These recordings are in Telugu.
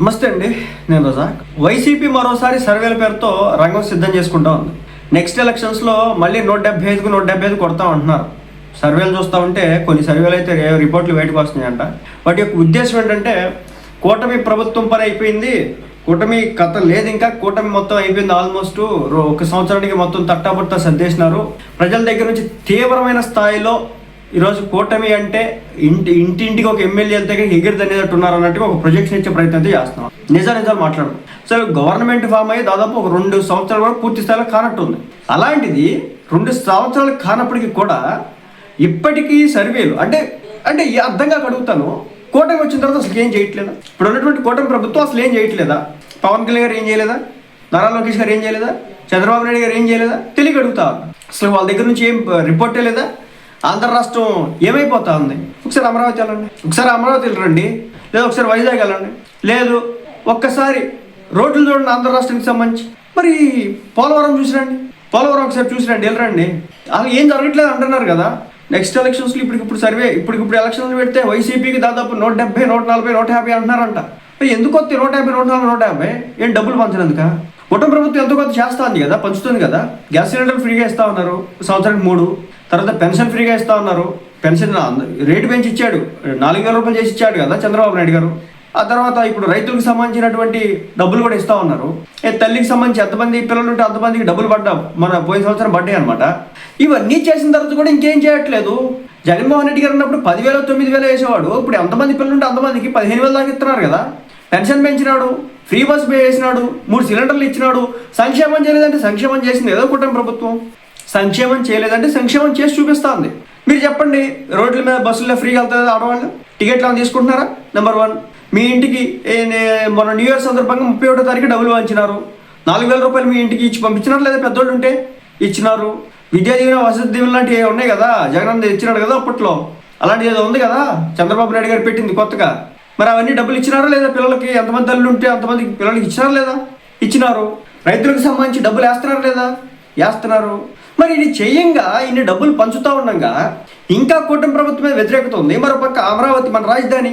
నమస్తే అండి నేను రజాక్. వైసీపీ మరోసారి సర్వేల పేరుతో రంగం సిద్ధం చేసుకుంటా ఉంది. నెక్స్ట్ ఎలక్షన్స్లో మళ్ళీ నూట డెబ్బై ఐదుకు నూట డెబ్బై ఐదు కొడతాం అంటున్నారు సర్వేలు చూస్తూ ఉంటే కొన్ని సర్వేలు అయితే రిపోర్ట్లు బయటకు వస్తున్నాయంట. వాటి యొక్క ఉద్దేశం ఏంటంటే కూటమి ప్రభుత్వం పని అయిపోయింది. కూటమి కథ లేదు ఇంకా. కూటమి మొత్తం అయిపోయింది ఆల్మోస్ట్ రో- ఒక సంవత్సరానికి మొత్తం తట్టాబుట్ట సర్దేసినారు. ప్రజల దగ్గర నుంచి తీవ్రమైన స్థాయిలో ఈరోజు కూటమి అంటే ఇంటి ఇంటింటికి ఒక ఎమ్మెల్యే వెళ్తే ఎగిరి తనేటట్టు ఉన్నారు అన్నట్టుగా ఒక ప్రొజెక్షన్ ఇచ్చే ప్రయత్నం అయితే చేస్తున్నాం. నిజ నిజాలు మాట్లాడు సో గవర్నమెంట్ ఫామ్ అయ్యి దాదాపు ఒక రెండు సంవత్సరాలు కూడా పూర్తి స్థాయిలో కానట్టుంది. అలాంటిది రెండు సంవత్సరాలు కానప్పటికీ కూడా ఇప్పటికీ సర్వేలు అంటే అంటే అర్థంగా అడుగుతాను. కూటమి వచ్చిన తర్వాత అసలు ఏం చేయట్లేదా? ఇప్పుడు ఉన్నటువంటి కూటమి ప్రభుత్వం అసలు ఏం చేయట్లేదా? పవన్ కళ్యాణ్ గారు ఏం చేయలేదా? నారా లోకేష్ గారు ఏం చేయలేదా? చంద్రబాబు నాయుడు గారు ఏం చేయలేదా? తెలియక అడుగుతా. అసలు వాళ్ళ దగ్గర నుంచి ఏం uh, రిపోర్టే లేదా? ఆంధ్ర రాష్ట్రం ఏమైపోతా ఉంది? ఒకసారి అమరావతి వెళ్ళండి. ఒకసారి అమరావతి వెళ్ళండి. లేదా ఒకసారి వైజాగ్ వెళ్ళండి. లేదు ఒక్కసారి రోడ్లు చూడండి ఆంధ్ర రాష్ట్రానికి సంబంధించి. మరి పోలవరం చూసిరండి? పోలవరం ఒకసారి చూసిరండి వెళ్ళరండి. అసలు ఏం జరగట్లేదు అంటున్నారు కదా. నెక్స్ట్ ఎలక్షన్స్లో ఇప్పటికిప్పుడు సర్వే ఇప్పుడు ఎలక్షన్లు పెడితే వైసీపీకి దాదాపు నూట డెబ్బై నూట నలభై నూట యాభై అంటున్నారంట. ఎందుకు వస్తే నూట యాభై నూట నలభై నూట యాభై? ఏం డబ్బులు పంచినందుక? కుటుంబ ప్రభుత్వం ఎంతో కొంత చేస్తుంది కదా పంచుతుంది కదా. గ్యాస్ సిలిండర్ ఫ్రీగా ఇస్తా ఉన్నారు. సంవత్సరానికి మూడు. తర్వాత పెన్షన్ ఫ్రీగా ఇస్తా ఉన్నారు పెన్షన్ రేటు పెంచి ఇచ్చాడు. నాలుగు వేల రూపాయలు చేసి ఇచ్చాడు కదా చంద్రబాబు నాయుడు గారు. ఆ తర్వాత ఇప్పుడు రైతులకు సంబంధించినటువంటి డబ్బులు కూడా ఇస్తా ఉన్నారు. ఏ తల్లికి సంబంధించి ఎంతమంది పిల్లలు ఉంటే అంతమందికి డబ్బులు పడ్డా. మన పోయిన సంవత్సరం పడ్డాయి అనమాట ఇవన్నీ చేసిన తర్వాత కూడా ఇంకేం చేయట్లేదు. జగన్మోహన్ రెడ్డి గారు ఉన్నప్పుడు పదివేల తొమ్మిది వేలు వేసేవాడు. ఇప్పుడు ఎంతమంది పిల్లలు ఉంటే అంతమందికి పదిహేను వేలు దాకా ఇస్తున్నారు కదా. పెన్షన్ పెంచినాడు ఫ్రీ బస్ పే చేసినాడు మూడు సిలిండర్లు ఇచ్చినాడు. సంక్షేమం చేయలేదంటే సంక్షేమం చేసింది ఏదో కుటుంబ ప్రభుత్వం. సంక్షేమం చేయలేదంటే సంక్షేమం చేసి చూపిస్తా ఉంది మీరు చెప్పండి రోడ్ల మీద బస్సుల్లో ఫ్రీగా వెళ్తుంది ఆడవాళ్ళు? టికెట్లు ఏమైనా తీసుకుంటున్నారా? నెంబర్ వన్ మీ ఇంటికి ఏ మొన్న న్యూ ఇయర్ సందర్భంగా ముప్పై ఒకటో తారీఖు డబ్బులు వంచినారు నాలుగు వేల రూపాయలు మీ ఇంటికి ఇచ్చి పంపించినారు లేదా పెద్దోళ్ళు ఉంటే? ఇచ్చినారు. విద్యా దీవెన వసతి దీవెన లాంటివి ఉన్నాయి కదా? జగన్ ఇచ్చినాడు కదా అప్పట్లో. అలాంటిది ఏదో ఉంది కదా? చంద్రబాబు నాయుడు గారు పెట్టింది కొత్తగా. మరి అవన్నీ డబ్బులు ఇచ్చినారా లేదా పిల్లలకి? ఎంతమంది తల్లులు ఉంటే అంతమందికి పిల్లలకి ఇచ్చినారా లేదా? ఇచ్చినారు. రైతులకు సంబంధించి డబ్బులు వేస్తున్నారా లేదా? వేస్తున్నారు. మరి ఇది చేయంగా ఇన్ని డబ్బులు పంచుతా ఉండగా. ఇంకా కూటమి ప్రభుత్వం మీద వ్యతిరేకత ఉంది మరో పక్క అమరావతి మన రాజధాని.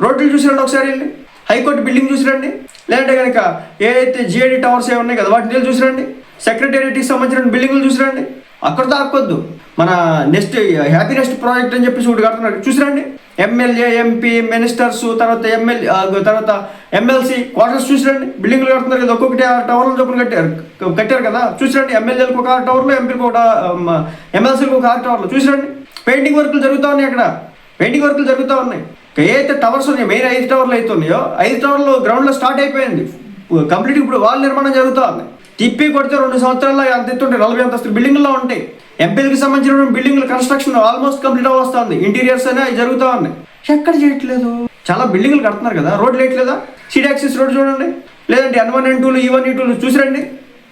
రోడ్లు చూసిరండి ఒకసారి వెళ్ళి. హైకోర్టు బిల్డింగ్ చూసిరండి. లేదంటే కనుక ఏదైతే జిఐడి టవర్స్ ఏ ఉన్నాయి కదా వాటిని చూసిరండి. సెక్రటేరియట్కి సంబంధించిన బిల్డింగ్లు చూసిరండి. అక్కడ దాక్కొద్దు. మన నెక్స్ట్ హ్యాపీ నెక్స్ట్ ప్రాజెక్ట్ అని చెప్పేసి ఒకటి కడుతున్నాడు. చూసిరండి? ఎమ్మెల్యే ఎంపీ మినిస్టర్స్ తర్వాత ఎమ్మెల్యే తర్వాత ఎమ్మెల్సీ క్వార్టర్స్ చూసిరండి? బిల్డింగ్లు కడుతున్నారు కదా ఒక్కొక్కటి ఆ టవర్లు చొప్పున కట్టారు. కట్టారు కదా? చూసిరండి? ఎమ్మెల్యేలకు ఒక ఆరు టవర్లు ఎంపీలకు ఒక ఎమ్మెల్సీలకు ఒక ఆరు టవర్లు. చూసిరండి? పెయింటింగ్ వర్కులు జరుగుతూ ఉన్నాయి అక్కడ. పెయింటింగ్ వర్కులు జరుగుతూ ఉన్నాయి. ఇంకా ఏదైతే టవర్స్ ఉన్నాయో మెయిన్ ఐదు టవర్లు అయితే ఉన్నాయో ఐదు టవర్లు గ్రౌండ్లో స్టార్ట్ అయిపోయింది. కంప్లీట్ ఇప్పుడు వాల్ నిర్మాణం జరుగుతూ ఉంది. తిప్పి కొడితే రెండు సంవత్సరాల్లో అంత ఎత్తుంటాయి నలభై అంతస్తులు బిల్డింగ్లో ఉంటాయి. ఎంపీలకు సంబంధించిన బిల్డింగ్ల కన్స్ట్రక్షన్ ఆల్మోస్ట్ కంప్లీట్ అవ్వస్తుంది ఇంటీరియర్స్ అనే అవి జరుగుతూ ఉన్నాయి. ఎక్కడ చేయట్లేదు? చాలా బిల్డింగ్లు కడుతున్నారు కదా. రోడ్లు వేయట్లేదా? సిటీ యాక్సిస్ రోడ్ చూడండి. లేదంటే ఎన్ వన్ ఎన్ టూలు ఈ వన్ ఈ టూలు చూసిరండి.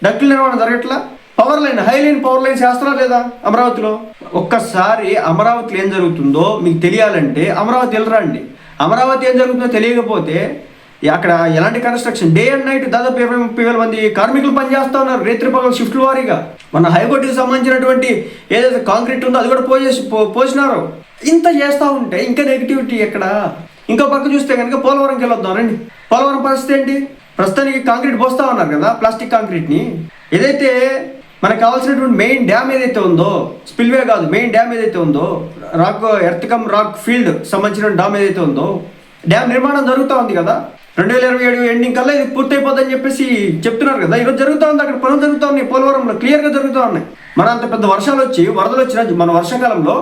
డక్టుల నిర్మాణం జరగట్లా? Power line high line power lines వేస్తున్నారా లేదా అమరావతిలో? ఒక్కసారి అమరావతిలో ఏం జరుగుతుందో మీకు తెలియాలంటే అమరావతి వెళ్ళరండి. అమరావతి ఏం జరుగుతుందో తెలియకపోతే అక్కడ ఎలాంటి కన్స్ట్రక్షన్ డే అండ్ నైట్ దాదాపు ఇరవై ముప్పై వేల మంది కార్మికులు పనిచేస్తా ఉన్నారు రేత్రి పగలు షిఫ్ట్ల వారీగా. మన హైకోర్టుకి సంబంధించినటువంటి ఏదైతే కాంక్రీట్ ఉందో అది కూడా పోసేసి పో- పోసినారు. ఇంత చేస్తూ ఉంటే ఇంకా నెగిటివిటీ ఎక్కడ? ఇంకో పక్క చూస్తే కనుక పోలవరంకి వెళ్ళొద్దాం రండి. పోలవరం పరిస్థితి ఏంటి? ప్రస్తుతానికి కాంక్రీట్ పోస్తా ఉన్నారు కదా ప్లాస్టిక్ కాంక్రీట్ని ఏదైతే మనకు కావాల్సినటువంటి మెయిన్ డ్యామ్ ఏదైతే ఉందో స్పిల్వే కాదు మెయిన్ డ్యామ్ ఏదైతే ఉందో rock earth cum rock field సంబంధించిన డ్యామ్ ఏదైతే ఉందో డ్యామ్ నిర్మాణం జరుగుతూ ఉంది కదా. రెండు వేల ఇరవై ఏడు ఎండింగ్ కల్లా ఇది పూర్తయిపోతుందని చెప్పేసి చెప్తున్నారు కదా. ఈరోజు జరుగుతూ ఉంది అక్కడ పనులు జరుగుతూ ఉన్నాయి పోలవరంలో క్లియర్గా జరుగుతూ ఉన్నాయి. మన అంత పెద్ద వర్షాలు వచ్చి వరదలు వచ్చిన మన వర్షాకాలంలో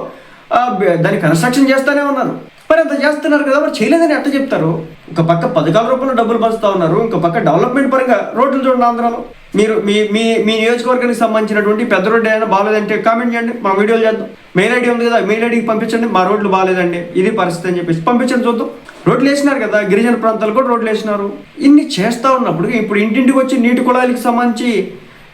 దాని దాన్ని కన్స్ట్రక్షన్ చేస్తూనే ఉన్నారు. మరి అంత చేస్తున్నారు కదా మరి చేయలేదని ఎట్ట చెప్తారు? ఒక పక్క పథకాల రూపంలో డబ్బులు పంచుతా ఉన్నారు ఇంకో పక్క డెవలప్మెంట్ పరంగా రోడ్లు చూడండి ఆంధ్రాలో. మీరు మీ మీ మీ నియోజకవర్గానికి సంబంధించినటువంటి పెద్ద రోడ్డు ఏదైనా బాగాలేదంటే కామెంట్ చేయండి మా వీడియోలు చేద్దాం. మెయిల్ ఐడి ఉంది కదా మెయిల్ ఐడికి పంపించండి మా రోడ్లు బాగాలేదండి ఇది పరిస్థితి అని చెప్పేసి పంపించండి చూద్దాం. రోడ్లు వేసినారు కదా గిరిజన ప్రాంతాలు కూడా రోడ్లు వేసినారు. ఇన్ని చేస్తూ ఉన్నప్పుడు ఇప్పుడు ఇంటింటికి వచ్చి నీటి కుళాయిలకు సంబంధించి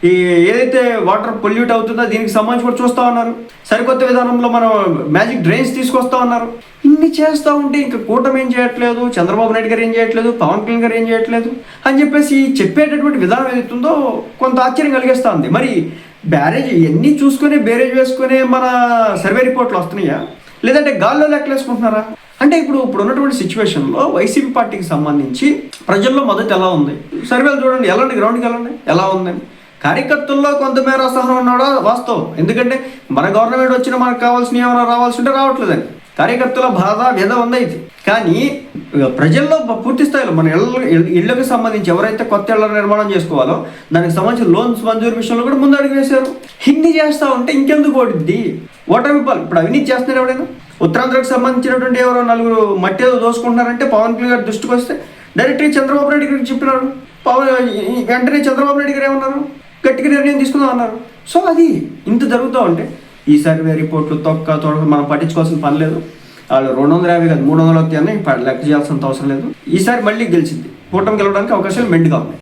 ఈ ఏదైతే వాటర్ పొల్యూట్ అవుతుందో దీనికి సంబంధించి కూడా చూస్తూ ఉన్నారు. సరికొత్త విధానంలో మనం మ్యాజిక్ డ్రైన్స్ తీసుకొస్తా ఉన్నారు. ఇన్ని చేస్తూ ఉంటే ఇంకా కూటమి ఏం చేయట్లేదు చంద్రబాబు నాయుడు గారు ఏం చేయట్లేదు పవన్ కళ్యాణ్ గారు ఏం చేయట్లేదు అని చెప్పేసి చెప్పేటటువంటి విధానం ఏదైతుందో కొంత ఆశ్చర్యం కలిగిస్తుంది మరి బ్యారేజ్ ఇవన్నీ చూసుకునే బ్యారేజ్ వేసుకునే మన సర్వే రిపోర్ట్లు వస్తున్నాయా? లేదంటే గాల్లో లెక్కలేసుకుంటున్నారా? అంటే ఇప్పుడు ఇప్పుడు ఉన్నటువంటి సిచ్యువేషన్లో వైసీపీ పార్టీకి సంబంధించి ప్రజల్లో మద్దతు ఎలా ఉంది? సర్వేలు చూడండి ఎలాంటి గ్రౌండ్కి వెళ్ళండి ఎలా ఉందని కార్యకర్తల్లో కొంతమేర అసహనం ఉన్నాడో? వాస్తవం. ఎందుకంటే మన గవర్నమెంట్ వచ్చిన మనకు కావాల్సిన ఏమైనా రావాల్సి ఉంటే రావట్లేదని కార్యకర్తల బాధ వ్యధ ఉంది అయితే కానీ ప్రజల్లో పూర్తి స్థాయిలో మన ఇళ్ళ ఇళ్ళకు సంబంధించి ఎవరైతే కొత్త ఇళ్ళ నిర్మాణం చేసుకోవాలో దానికి సంబంధించిన లోన్స్ మంజూరు విషయంలో కూడా ముందడుగు వేశారు. హిందీ చేస్తా ఉంటే ఇంకెందుకు ఓడిద్ది? ఓటమి ఇప్పుడు అవినీతి చేస్తున్నారు ఎవడైనా ఉత్తరాంధ్రకు సంబంధించినటువంటి ఎవరో నలుగురు మట్టి ఏదో దోసుకుంటున్నారంటే పవన్ కళ్యాణ్ గారి దృష్టికి వస్తే డైరెక్ట్గా చంద్రబాబు నాయుడు గారికి చెప్పినారు. పవన్ ఈ- వెంటనే చంద్రబాబు నాయుడు గారు ఏమన్నారు? గట్టిగా నిర్ణయం తీసుకుందాం అన్నారు. సో అది ఇంత జరుగుతూ ఉంటే ఈ సర్వే రిపోర్ట్లు తొక్క తొడక మనం పట్టించుకోవాల్సిన పని లేదు. వాళ్ళు రెండు వందల యాభై కాదు మూడు వందల వస్తాయని లెక్క చేయాల్సినంత అవసరం లేదు. ఈసారి మళ్ళీ గెలిచింది. కూటమి గెలవడానికి అవకాశాలు మెండుగా ఉన్నాయి.